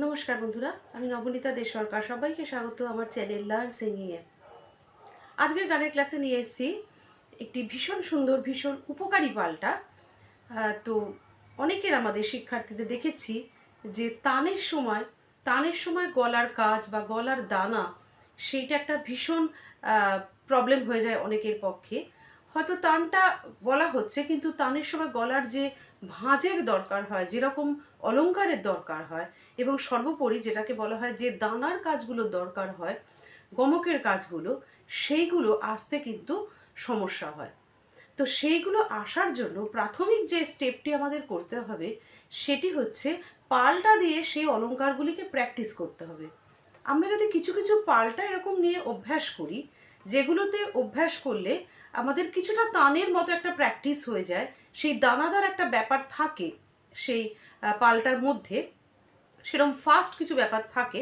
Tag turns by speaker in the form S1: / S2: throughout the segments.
S1: নমস্কার বন্ধুরা, আমি নবনীতা দে সরকার সবাইকে স্বাগত আমার চ্যানেল লার্ন সিঙ্গিংয়ে আজকের গানের ক্লাসে নিয়ে এসেছি একটি ভীষণ সুন্দর, ভীষণ উপকারী পাল্টা। তো অনেকের আমাদের শিক্ষার্থীদের দেখেছি যে তানের সময় তানের সময় গলার কাজ বা গলার দানা, সেইটা একটা ভীষণ প্রবলেম হয়ে যায় অনেকের পক্ষে। হয়তো তানটা বলা হচ্ছে, কিন্তু তানের সময় গলার যে ভাঁজের দরকার হয়, যেরকম অলংকারের দরকার হয়, এবং সর্বোপরি যেটাকে বলা হয় যে দানার কাজগুলো দরকার হয়, গমকের কাজগুলো, সেইগুলো আসতে কিন্তু সমস্যা হয়। তো সেইগুলো আসার জন্য প্রাথমিক যে স্টেপটি আমাদের করতে হবে, সেটি হচ্ছে পাল্টা দিয়ে সেই অলংকারগুলিকে প্র্যাকটিস করতে হবে। আমরা যদি কিছু কিছু পাল্টা এরকম নিয়ে অভ্যাস করি যেগুলোতে অভ্যাস করলে আমাদের কিছুটা তানের মতো একটা প্র্যাকটিস হয়ে যায়, সেই দানাদার একটা ব্যাপার থাকে, সেই পাল্টার মধ্যে সেরকম ফাস্ট কিছু ব্যাপার থাকে,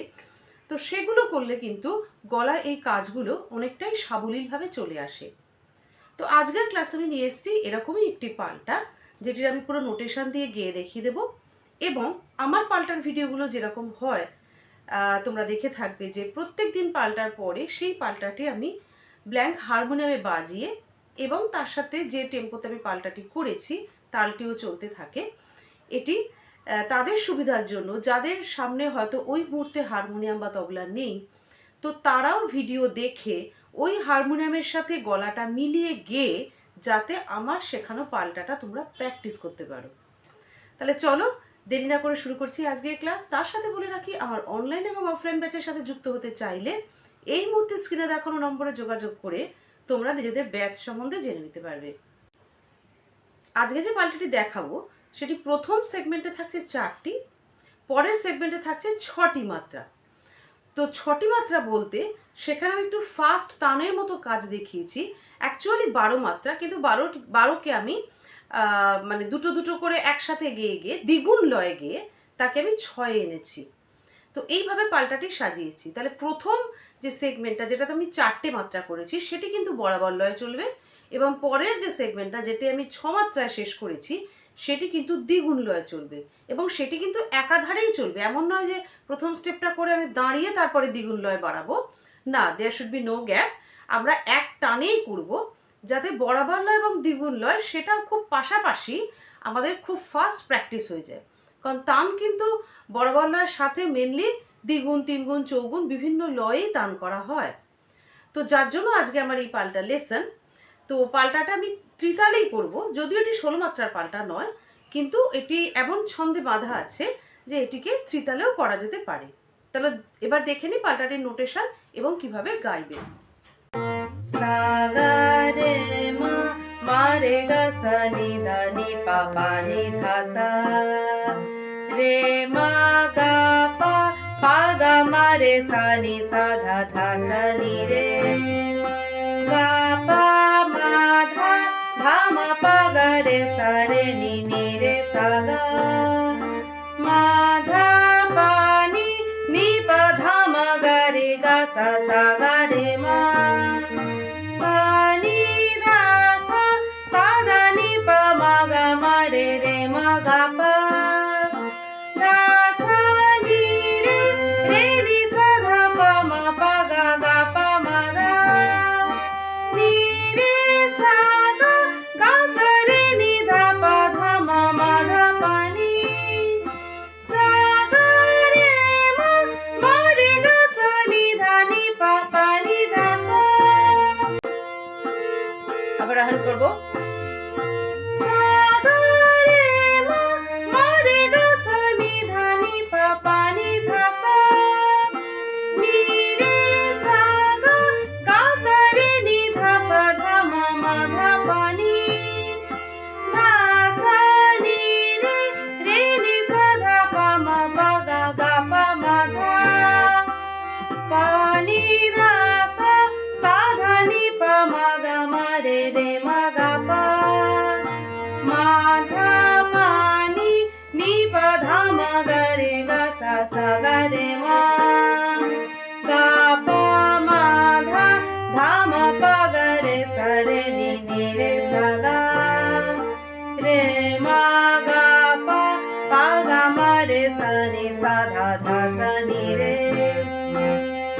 S1: তো সেগুলো করলে কিন্তু গলায় এই কাজগুলো অনেকটাই সাবলীলভাবে চলে আসে। তো আজকের ক্লাসে আমি নিয়ে এসেছি এরকমই একটি পাল্টা, যেটির আমি পুরো নোটেশন দিয়ে গিয়ে দেখিয়ে দেবো এবং আমার পাল্টার ভিডিওগুলো যেরকম হয় তোমরা দেখে থাকবে যে প্রত্যেক দিন পাল্টার পরে সেই পাল্টাটি আমি ব্ল্যাঙ্ক হারমোনিয়ামে বাজিয়ে এবং তার সাথে যে টেম্পোতে আমি পাল্টাটি করেছি, তালটিও চলতে থাকে। এটি তাদের সুবিধার জন্য, যাদের সামনে হয়তো ওই মুহূর্তে হারমোনিয়াম বা তবলা নেই, তো তারাও ভিডিও দেখে ওই হারমোনিয়ামের সাথে গলাটা মিলিয়ে গেয়ে যাতে আমার শেখানো পাল্টাটা তোমরা প্র্যাকটিস করতে পারো। তাহলে চলো, দেরি না করে শুরু করছি আজকের ক্লাস। তার সাথে বলে রাখি, আমার অনলাইন এবং অফলাইন ব্যাচের সাথে যুক্ত হতে চাইলে এই মুহূর্তে স্ক্রিনে দেখানো নম্বরে যোগাযোগ করে তোমরা নিজেদের ব্যাচ সম্বন্ধে জেনে নিতে পারবে। আজকে যে পাল্টাটি দেখাবো, সেটি প্রথম সেগমেন্টে থাকছে চারটি, পরের সেগমেন্টে থাকছে ছটি মাত্রা। তো ছটি মাত্রা বলতে সেখানে আমি একটু ফাস্ট তানের মতো কাজ দেখিয়েছি। অ্যাকচুয়ালি বারো মাত্রা, কিন্তু বারো বারোকে আমি মানে দুটো দুটো করে একসাথে গিয়ে গিয়ে দ্বিগুণ লয়ে গিয়ে তাকে আমি ছয়ে এনেছি। তো এইভাবে পাল্টাটি সাজিয়েছি। তাহলে প্রথম যে সেগমেন্টটা যেটাতে আমি চারটে মাত্রা করেছি, সেটি কিন্তু বরাবর লয়ে চলবে এবং পরের যে সেগমেন্টটা যেটি আমি ছ মাত্রায় শেষ করেছি, সেটি কিন্তু দ্বিগুণ লয়ে চলবে এবং সেটি কিন্তু একাধারেই চলবে। এমন নয় যে প্রথম স্টেপটা করে আমি দাঁড়িয়ে তারপরে দ্বিগুণ লয় বাড়াবো। না there should be no gap আমরা এক টানেই করব যাতে বরাবর লয় এবং দ্বিগুণ লয়, সেটাও খুব পাশাপাশি আমাদের খুব ফাস্ট প্র্যাকটিস হয়ে যায়। কারণ তান কিন্তু বরাবর লয়ের সাথে মেনলি দ্বিগুণ, তিনগুণ, চৌগুণ বিভিন্ন লয়েই তান করা হয়। তো যার জন্য আজকে আমার এই পাল্টা লেসন তো পাল্টাটা আমি ত্রিতালেই করব, যদিও এটি ষোলো মাত্রার পাল্টা নয়, কিন্তু এটি এমন ছন্দে বাঁধা আছে যে এটিকে ত্রিতালেও করা যেতে পারে। তাহলে এবার দেখে নিই পাল্টাটির নোটেশন এবং কীভাবে গাইবে। সাগারে মারে গা সা নি নি নি ধা সা রে মা গা পা পা গা মা রে সা নি সা ধা ধা সা নি রে গা পা মা ধা ধা মা পা গা রে সা রে নি নি রে সা গা মা ধা পা নি নি পা ধা মা গা রে গা সা সা গা রে মা গা সা সা গা রে মা গা পা মা ধা ধা মা পা গা রে সা রে নি নি রে সা গা রে মা গা পা পা গা মা রে সা নি নি সা ধা ধা সা নি রে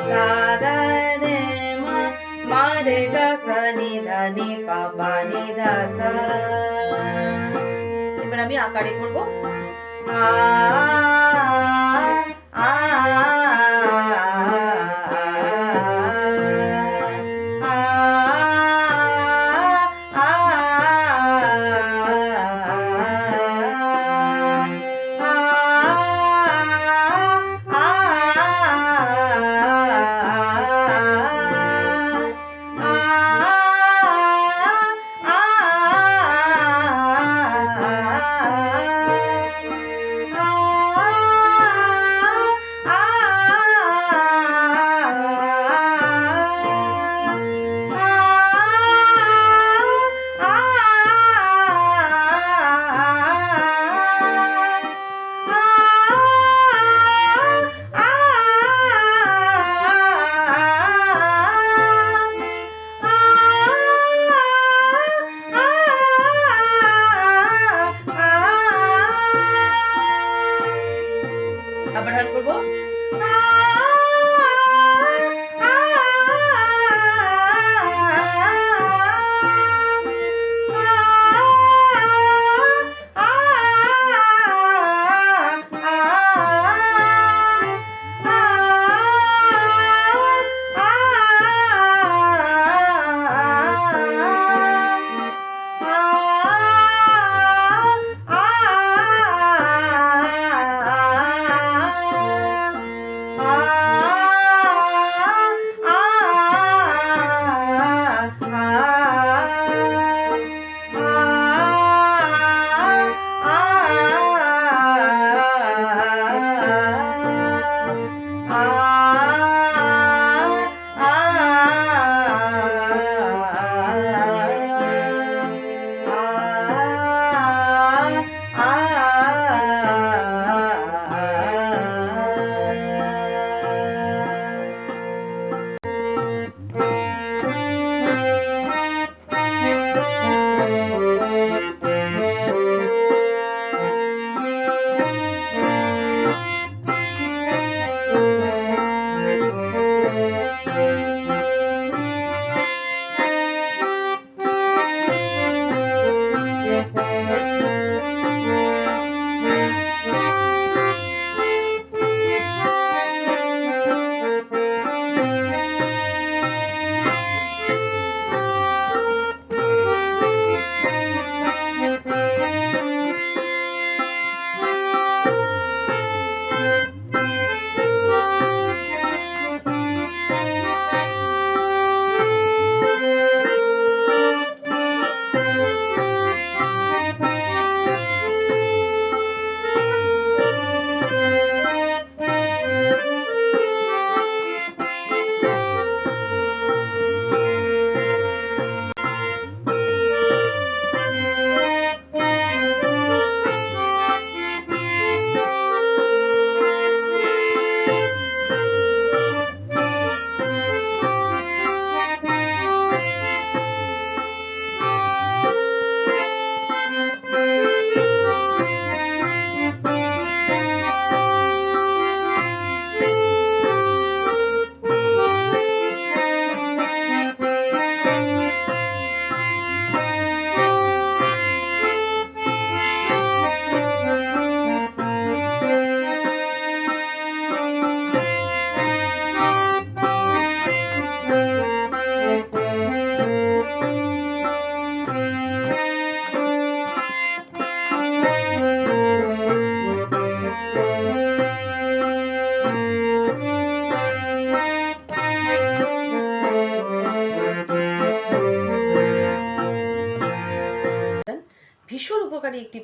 S1: সা গা রে মা মা রে গা সা নি ধা নি পা পা নি ধা সা এবার আমি আকারে করব আ আ আবার হাল করব।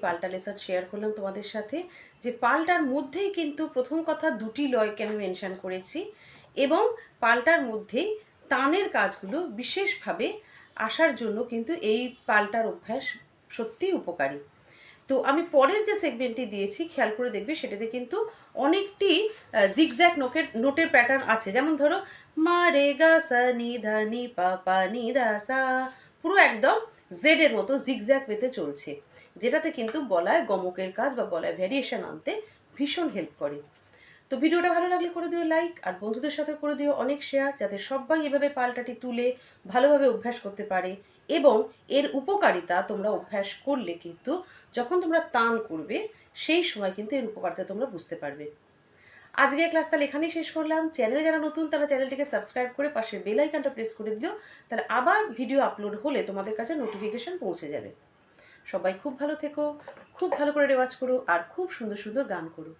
S1: পাল্টা লেসন শেয়ার করলাম তোমাদের সাথে যে পাল্টার মধ্যেই কিন্তু প্রথম কথা দুটি লয়কে আমি মেনশন করেছি এবং পাল্টার মধ্যেই তানের কাজগুলো বিশেষভাবে আসার জন্য কিন্তু এই পাল্টার অভ্যাস সত্যিই উপকারী। তো আমি পরের যে সেগমেন্টটি দিয়েছি, খেয়াল করে দেখবে সেটাতে কিন্তু অনেকটি জিগজ্যাক নোটের নোটের প্যাটার্ন আছে। যেমন ধরো মা রে গা সা, নি ধা, নি পা পা, নি দা সা। পুরো একদম জেড এর মতো জিগজ্যাক পেতে চলছে, যেটাতে কিন্তু গলায় গমকের কাজ বা গলায় ভ্যারিয়েশন আনতে ভীষণ হেল্প করে। তো ভিডিওটা ভালো লাগলে করে দিও লাইক আর বন্ধুদের সাথে করে দিও অনেক শেয়ার যাতে সবাই এভাবে পাল্টাটি তুলে ভালোভাবে অভ্যাস করতে পারে, এবং এর উপকারিতা তোমরা অভ্যাস করলে কিন্তু যখন তোমরা তান করবে, সেই সময় কিন্তু এর উপকারিতা তোমরা বুঝতে পারবে। আজকের ক্লাস তাহলে এখানেই শেষ করলাম। চ্যানেলে যারা নতুন, তারা চ্যানেলটিকে সাবস্ক্রাইব করে পাশে বেল আইকনটা প্রেস করে দিও, তাহলে আবার ভিডিও আপলোড হলে তোমাদের কাছে নোটিফিকেশন পৌঁছে যাবে। সবাই খুব ভালো থেকো, খুব ভালো করে রেওয়াজ করো, আর খুব সুন্দর সুন্দর গান করো।